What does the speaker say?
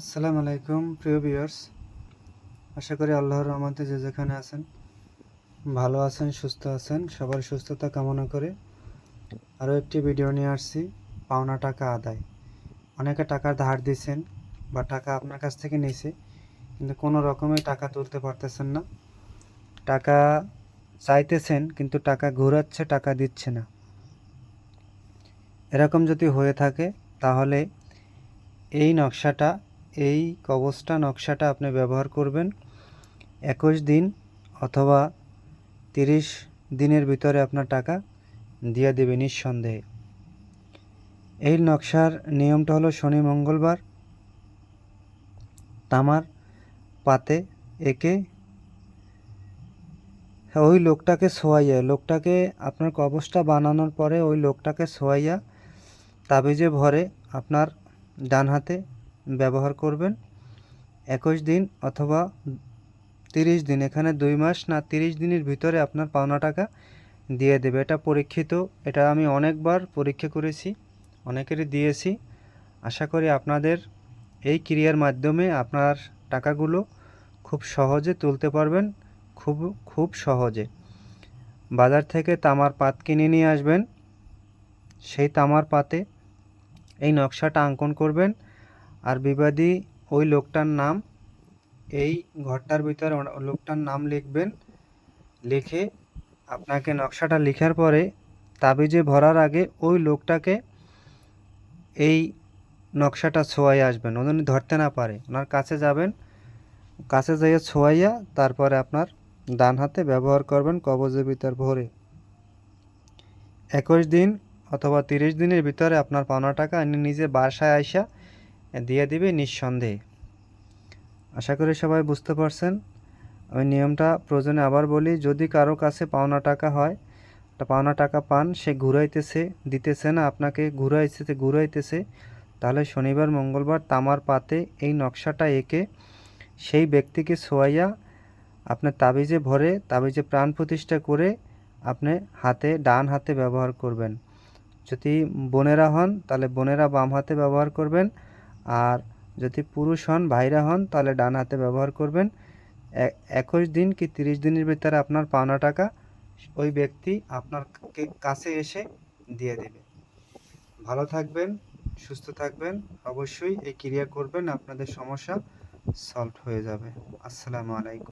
আসসালামু আলাইকুম, প্রিয় ভিউয়ার্স আশা করি আল্লাহর রহমতে যে যেখানে আছেন, ভালো আছেন, সুস্থ আছেন, সবার সুস্থতা কামনা করে আরও একটি ভিডিও নিয়ে আসছি, পাওনা টাকা আদায়। অনেকে টাকা ধার দিয়েছেন বা টাকা আপনার কাছ থেকে নিয়েছে কিন্তু কোনো রকমে টাকা তুলতে পারতেছেন না। টাকা চাইতেছেন, কিন্তু টাকা ঘোরাচ্ছে, টাকা দিচ্ছে না। এরকম যদি হয়ে থাকে, তাহলে এই নকশাটা এই কবচটা, নকশাটা আপনি ব্যবহার করবেন একুশ দিন অথবা তিরিশ দিনের ভিতরে আপনার টাকা দিয়ে দেবে নিঃসন্দেহে। এই নকশার নিয়মটা হলো শনি, মঙ্গলবার তামার পাতে একে ওই লোকটাকে শোয়াইয়া, লোকটাকে আপনার কবচটা বানানোর পরে ওই লোকটাকে শোয়াইয়া তাবিজে ভরে আপনার ডান হাতে ব্যবহার করবেন। একুশ দিন অথবা তিরিশ দিন, এখানে দুই মাস না তিরিশ দিনের ভিতরে আপনার পাওনা টাকা দিয়ে দেবে। এটা পরীক্ষিত, এটা আমি অনেকবার পরীক্ষা করেছি, অনেকেরই দিয়েছি। আশা করি আপনাদের এই ক্রিয়ার মাধ্যমে আপনার টাকাগুলো খুব সহজে তুলতে পারবেন, খুব খুব সহজে। বাজার থেকে তামার পাত কিনে নিয়ে আসবেন, সেই তামার পাতে এই নকশাটা অঙ্কন করবেন আর বিবাদী ওই লোকটার নাম, এই ঘরটার ভিতরে লোকটার নাম লিখবেন। লিখে আপনাকে নকশাটা লেখার পরে তাবিজে ভরার আগে ওই লোকটাকে এই নকশাটা ছোঁয়াই আসবেন। ও যেন ধরতে না পারে। ওনার কাছে যাবেন, কাছে যাইয়ে ছোঁয়াইয়া তারপরে আপনার ডান হাতে ব্যবহার করবেন কবজের ভিতর ভরে। একুশ দিন অথবা তিরিশ দিনের ভিতরে আপনার পাওনা টাকা নিজে বাসায় আইসা দিয়ে দিবে নিঃসন্দেহে। আশা করি সবাই বুঝতে পারছেন। আমি নিয়মটা প্রয়োজনে আবার বলি, যদি কারও কাছে পাওনা টাকা হয় পাওনা টাকা পান, সে ঘুরাইতেছে, দিতেছে না, আপনাকে ঘুরাইতেছে ঘুরাইতেছে, তাহলে শনিবার, মঙ্গলবার তামার পাতে এই নকশাটা এঁকে সেই ব্যক্তিকে শোয়াইয়া আপনার তাবিজে ভরে, তাবিজে প্রাণ প্রতিষ্ঠা করে আপনি হাতে, ডান হাতে ব্যবহার করবেন। যদি বোনেরা হন, তাহলে বোনেরা বাম হাতে ব্যবহার করবেন। আর যদি পুরুষ হন, ভাইরা হন, তাহলে ডান হাতে ব্যবহার করবেন। একুশ দিন কি তিরিশ দিনের ভিতরে আপনার পাওনা টাকা ওই ব্যক্তি আপনার কাছে এসে দিয়ে দেবে। ভালো থাকবেন, সুস্থ থাকবেন, অবশ্যই এই ক্রিয়া করবেন, আপনাদের সমস্যা সলভ হয়ে যাবে। আসসালামু আলাইকুম।